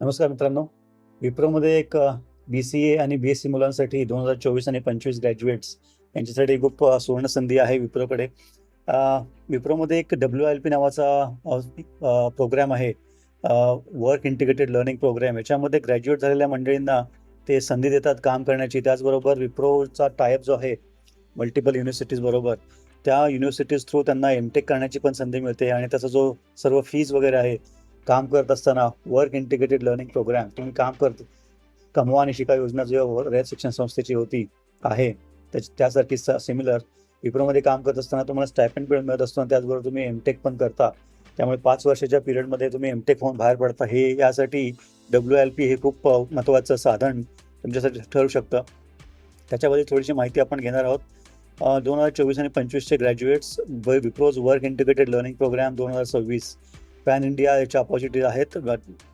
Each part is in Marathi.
नमस्कार मित्रांनो. विप्रोमध्ये एक बी सी ए आणि बी एस सी मुलांसाठी दोन हजार चोवीस आणि पंचवीस ग्रॅज्युएट्स यांच्यासाठी खूप सुवर्ण संधी आहे विप्रोकडे. विप्रोमध्ये एक डब्ल्यू एल पी नावाचा प्रोग्राम आहे. वर्क इंटिग्रेटेड लर्निंग प्रोग्राम याच्यामध्ये ग्रॅज्युएट झालेल्या मंडळींना ते संधी देतात काम करण्याची. त्याचबरोबर विप्रोचा टायप जो आहे मल्टिपल युनिव्हर्सिटीजबरोबर त्या युनिव्हर्सिटीज थ्रू त्यांना एमटेक करण्याची पण संधी मिळते आणि त्याचा जो सर्व फीज वगैरे आहे काम करत असताना वर्क इंटिग्रेटेड लर्निंग प्रोग्राम तुम्ही काम करत कमवा आणि शिका योजना जो रयत शिक्षण संस्थेची होती आहे. त्याच त्यासारखी सिमिलर विप्रोमध्ये काम करत असताना तुम्हाला स्टायपेंड पिरियड मिळत असतो त्याचबरोबर तुम्ही एमटेक पण करता. त्यामुळे पाच वर्षाच्या पिरियडमध्ये तुम्ही एमटेक होऊन बाहेर पडता. हे यासाठी डब्ल्यू एल पी हे खूप महत्त्वाचं साधन तुमच्यासाठी ठरू शकतं. त्याच्याबद्दल थोडीशी माहिती आपण घेणार आहोत. दोन हजार चोवीस आणि पंचवीसचे graduates Wipro's work integrated learning program दोन हजार सव्वीस. पॅन इंडिया याच्या ऑपॉर्च्युनिटीज आहेत.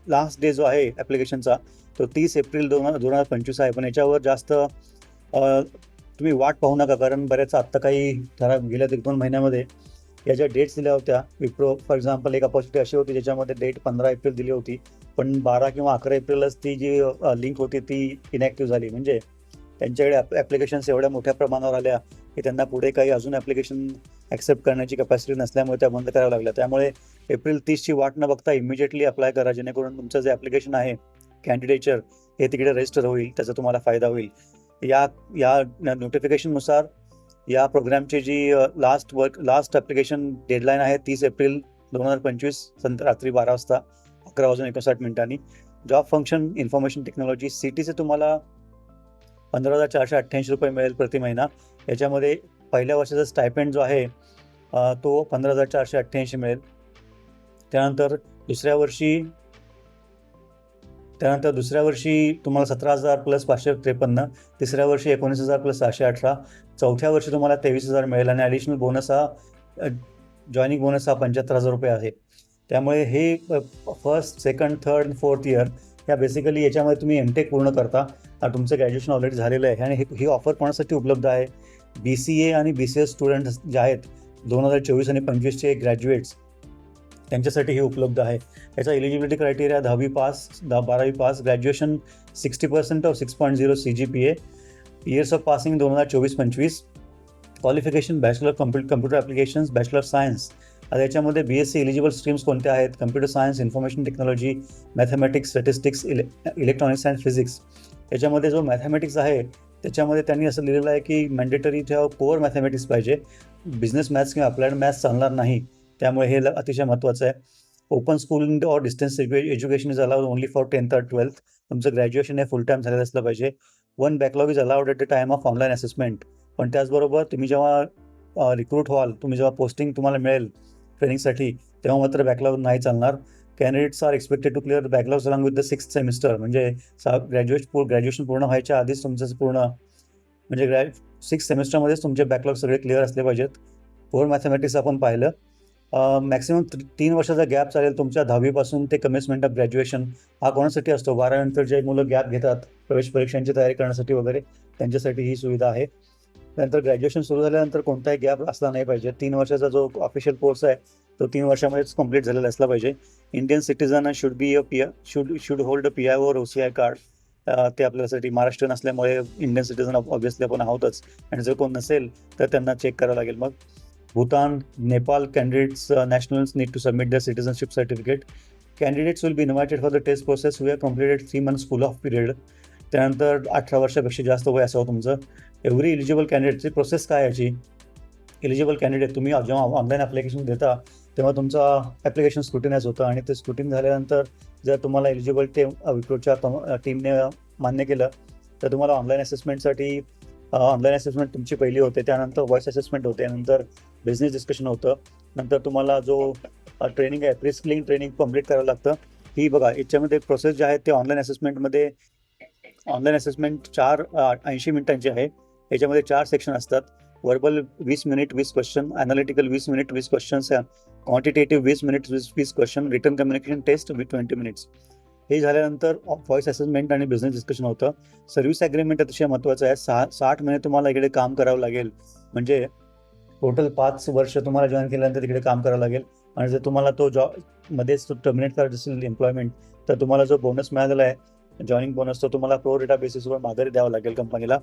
लास्ट डे जो आहे ॲप्लिकेशनचा तो तीस एप्रिल दोन दोन हजार पंचवीस आहे. पण याच्यावर जास्त तुम्ही वाट पाहू नका. कारण बऱ्याच आत्ता काही जरा गेल्या एक दोन महिन्यामध्ये या ज्या डेट्स दिल्या होत्या. विप्रो फॉर एक्झाम्पल एक अपॉर्च्युनिटी अशी होती ज्याच्यामध्ये डेट पंधरा एप्रिल दिली होती. पण बारा किंवा अकरा एप्रिलच ती जी लिंक होती ती इनॅक्टिव्ह झाली. म्हणजे त्यांच्याकडे ॲप्लिकेशन्स एवढ्या मोठ्या प्रमाणावर आल्या की त्यांना पुढे काही अजून ॲप्लिकेशन ॲक्सेप्ट करण्याची कॅपॅसिटी नसल्यामुळे त्या बंद कराव्या लागल्या. त्यामुळे एप्रिल तीसची वाट न बघता इमिजिएटली अप्लाय करा जेणेकरून तुमचं जे ॲप्लिकेशन आहे कॅन्डिडेचर हे तिकडे रजिस्टर होईल त्याचा तुम्हाला फायदा होईल. या या नोटिफिकेशननुसार या प्रोग्रामची जी last work last application deadline आहे तीस एप्रिल दोन हजार पंचवीस संत रात्री बारा वाजता अकरा वाजून एकोणसाठ मिनिटांनी. Job function information technology C टीचे तुम्हाला पंधरा हजार चारशे अठ्ठ्याऐंशी रुपये मिळेल प्रति महिना. याच्यामध्ये पहिल्या वर्षाचा स्टायपेंड जो आहे तो पंधरा हजार चारशे अठ्ठ्याऐंशी मिळेल. त्यानंतर दुसऱ्या वर्षी त्यानंतर दुसऱ्या वर्षी तुम्हाला सतरा हजार प्लस पाचशे त्रेपन्न तिसऱ्या वर्षी एकोणीस हजार प्लस सहाशे अठरा चौथ्या वर्षी तुम्हाला तेवीस हजार मिळेल आणि ॲडिशनल बोनस हा जॉईनिंग बोनस हा पंच्याहत्तर हजार रुपये आहे. त्यामुळे हे first second third fourth year ह्या बेसिकली याच्यामध्ये तुम्ही एमटेक पूर्ण करता. तुमचं ग्रॅज्युएशन ऑलरेडी झालेलं आहे आणि हे ही ऑफर कोणासाठी उपलब्ध आहे? बी सी ए आणि बी सी एस स्टुडंट जे आहेत दोन हजार चोवीस आणि पंचवीसचे ग्रॅज्युएट्स त्यांच्यासाठी हे उपलब्ध आहे. याचा एलिजिबिलिटी क्रायटेरिया दहावी पास दहा बारावी pass graduation sixty percent of six point zero C G P A years of passing दोन हजार चोवीस पंचवीस qualification bachelor compute computer applications bachelor science आता याच्यामध्ये B S C eligible streams कोणत्या आहेत? Computer science information technology mathematics statistics ele electronics and physics याच्यामध्ये जो मॅथमॅटिक्स आहे त्याच्यामध्ये त्यांनी असं लिहिलेलं आहे की मॅन्डेटरी ठेवा कोअर मॅथमॅटिक्स पाहिजे बिझनेस मॅथ्स किंवा अप्लाइड मॅथ्स चालणार नाही. त्यामुळे हे ल- अतिशय महत्त्वाचं आहे. Open school or distance education is allowed only for tenth और ट्वेल्थ तुमचं ग्रॅज्युएशन हे फुल टाईम झालेलं असलं पाहिजे. One backlog is allowed at the time of online assessment पण त्याचबरोबर तुम्ही जेव्हा रिक्रूट व्हाल तुम्ही जेव्हा पोस्टिंग तुम्हाला मिळेल ट्रेनिंगसाठी तेव्हा मात्र बॅकलॉग नाही चालणार. Candidates are expected to clear backlog along with the six semester म्हणजे सा ग्रॅज्युएट ग्रॅज्युएशन पूर्ण व्हायच्या आधीच तुमचं पूर्ण म्हणजे ग्रॅ सिक्स सेमिस्टरमध्येच तुमचे बॅकलॉग सगळे क्लिअर असले पाहिजेत. कोर मॅथमॅटिक्स आपण पाहिलं. मॅक्सिमम तीन वर्षाचा गॅप चालेल तुमच्या दहावीपासून ते कमेसमेंट ऑफ ग्रॅज्युएशन हा कोणासाठी असतो? बारानंतर जे मुलं गॅप घेतात प्रवेश परीक्षांची तयारी करण्यासाठी वगैरे त्यांच्यासाठी ही सुविधा आहे. त्यानंतर ग्रॅज्युएशन सुरू झाल्यानंतर कोणताही गॅप असला नाही पाहिजे. तीन वर्षाचा जो ऑफिशियल कोर्स आहे तो तीन वर्षामध्येच कंप्लीट झालेला असला पाहिजे. Indian citizen should be a P should should hold a P I or O C I card ते आपल्यासाठी महाराष्ट्रीयन असल्यामुळे इंडियन सिटीजन ऑब्व्हियसली आपण आहोतच. आणि जर कोण नसेल तर त्यांना चेक करावं लागेल मग. Bhutan Nepal candidates nationals need to submit the citizenship certificate candidates will be invited for the test process we are completed three month school of period त्यानंतर अठरा वर्षापेक्षा जास्त वय असावं तुमचं. एव्हरी इलिजिबल कॅन्डिडेटची प्रोसेस काय याची? इलिजिबल कॅन्डिडेट तुम्ही जेव्हा ऑनलाईन ॲप्लिकेशन देता तेव्हा तुमचा ॲप्लिकेशन स्क्रुटिनाइज होतं आणि ते स्क्रुटिन झाल्यानंतर जर तुम्हाला एलिजिबल टीम विप्रोच्या टीमने मान्य केलं तर तुम्हाला ऑनलाईन असेसमेंटसाठी ऑनलाईन असेसमेंट तुमची पहिली होते. त्यानंतर व्हॉइस असेसमेंट होते. नंतर बिझनेस डिस्कशन होतं नंतर तुम्हाला जो ट्रेनिंग आहे प्री ट्रेनिंग कंप्लीट करावं लागतं. ही बघा याच्यामध्ये प्रोसेस जे आहे ते ऑनलाईन असेसमेंटमध्ये ऑनलाईन असेसमेंट चार ऐंशी मिनिटांची आहे. याच्यामध्ये चार सेक्शन असतात. वर्बल वीस मिनिट वीस क्वेश्चन अनालिटिकल वीस मिनिट वीस क्वेश्चन्स क्वांटिटेटिव्ह वीस मिनिट वीस वीस question return communication test with twenty minutes हे झाल्यानंतर व्हॉइस असेसमेंट आणि बिझनेस डिस्कशन होतं. सर्व्हिस ॲग्रीमेंट अतिशय महत्त्वाचं आहे. सहा साठ महिने तुम्हाला इकडे काम करावं लागेल. म्हणजे टोटल पाच वर्ष तुम्हाला जॉईन केल्यानंतर तिकडे काम करावं लागेल. आणि जर तुम्हाला तो जॉब मध्येच टर्मिनेट करत असेल एम्प्लॉयमेंट तर तुम्हाला जो बोनस मिळालेला आहे जॉईनिंग बोनस तो तुम्हाला प्रो डेटा बेसिसवर माघारी द्यावा लागेल कंपनीला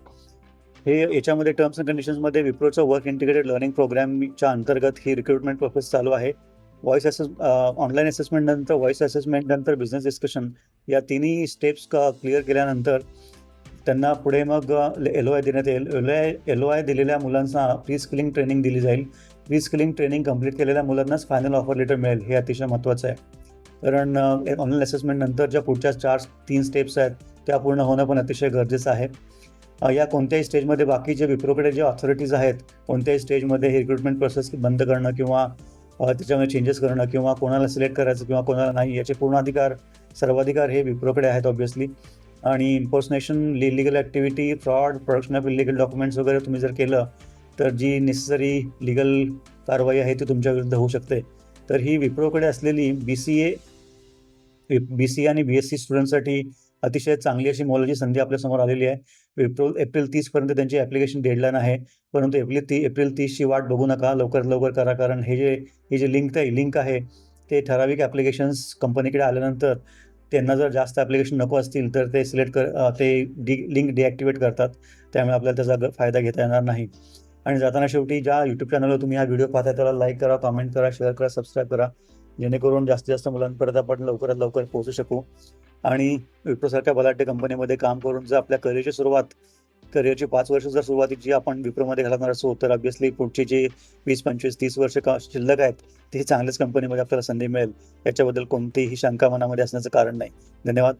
हे याच्यामध्ये टर्म्स अँड कंडिशन्समध्ये विप्रोचं वर्क इंटिग्रेटेड लर्निंग प्रोग्रामच्या अंतर्गत ही रिक्रुटमेंट प्रोसेस चालू आहे. व्हॉइस असेस ऑनलाईन असेसमेंट नंतर व्हॉइस असेसमेंट नंतर बिझनेस डिस्कशन या तिन्ही स्टेप्स क्लिअर केल्यानंतर त्यांना पुढे मग एल ओ आय देण्यात येईल. L I L O I दिलेल्या मुलांना प्री स्किलिंग ट्रेनिंग दिली जाईल. प्री स्किलिंग ट्रेनिंग कंप्लीट केलेल्या मुलांनाच फायनल ऑफर लेटर मिळेल. हे अतिशय महत्त्वाचं आहे. कारण ऑनलाईन असेसमेंट नंतर ज्या पुढच्या चार तीन स्टेप्स आहेत त्या पूर्ण होणं पण अतिशय गरजेचं आहे. या कोणत्याही स्टेजमध्ये बाकी जे विप्रोकडे जे ऑथॉरिटीज आहेत कोणत्याही स्टेजमध्ये हे रिक्रुटमेंट प्रोसेस बंद करणं किंवा त्याच्यामध्ये चेंजेस करणं किंवा कोणाला सिलेक्ट करायचं किंवा कोणाला नाही याचे पूर्ण अधिकार सर्वाधिकार हे विप्रोकडे आहेत ऑब्व्हियसली आणि impersonation legal activity fraud production of illegal documents वगैरे तुम्ही जर केलं तर जी नेसेसरी लिगल कारवाई आहे ती तुमच्या विरुद्ध होऊ शकते. तर ही विप्रोकडे असलेली B C A B C आणि बी एस सी स्टुडंटसाठी अतिशय चांगली अशी मोलाची संधी आपल्यासमोर आलेली आहे. विप्रो एप्रिल तीसपर्यंत त्यांची ॲप्लिकेशन डेडलाईन आहे. परंतु एप्रिल ती एप्रिल तीसची वाट बघू नका. लवकरात लवकर करा. कारण हे जे हे जे लिंक आहे लिंक आहे ते ठराविक ॲप्लिकेशन्स कंपनीकडे आल्यानंतर त्यांना जर जास्त ॲप्लिकेशन नको असतील तर ते सिलेक्ट कर ते डी लिंक डिॲक्टिवेट करतात. त्यामुळे आपल्याला त्याचा ग- फायदा घेता येणार नाही. आणि जाताना शेवटी ज्या यूट्यूब चॅनलवर तुम्ही हा व्हिडिओ पाहता त्याला लाईक करा कमेंट करा शेअर करा सबस्क्राईब करा. जेणेकरून जास्तीत जास्त मुलांपर्यंत आपण लवकरात लवकर पोहोचू शकू. आणि विप्रोसारख्या बलाढ्य कंपनीमध्ये काम करून जर आपल्या करिअरची सुरुवात करिअरची पाच वर्ष जर सुरुवातीची आपण विप्रोमध्ये घालणार असो तर ऑब्व्हियसली पुढची जी वीस पंचवीस तीस वर्ष का शिल्लक आहेत ती चांगल्याच कंपनीमध्ये आपल्याला संधी मिळेल. याच्याबद्दल कोणतीही शंका मनामध्ये असण्याचं कारण नाही. धन्यवाद.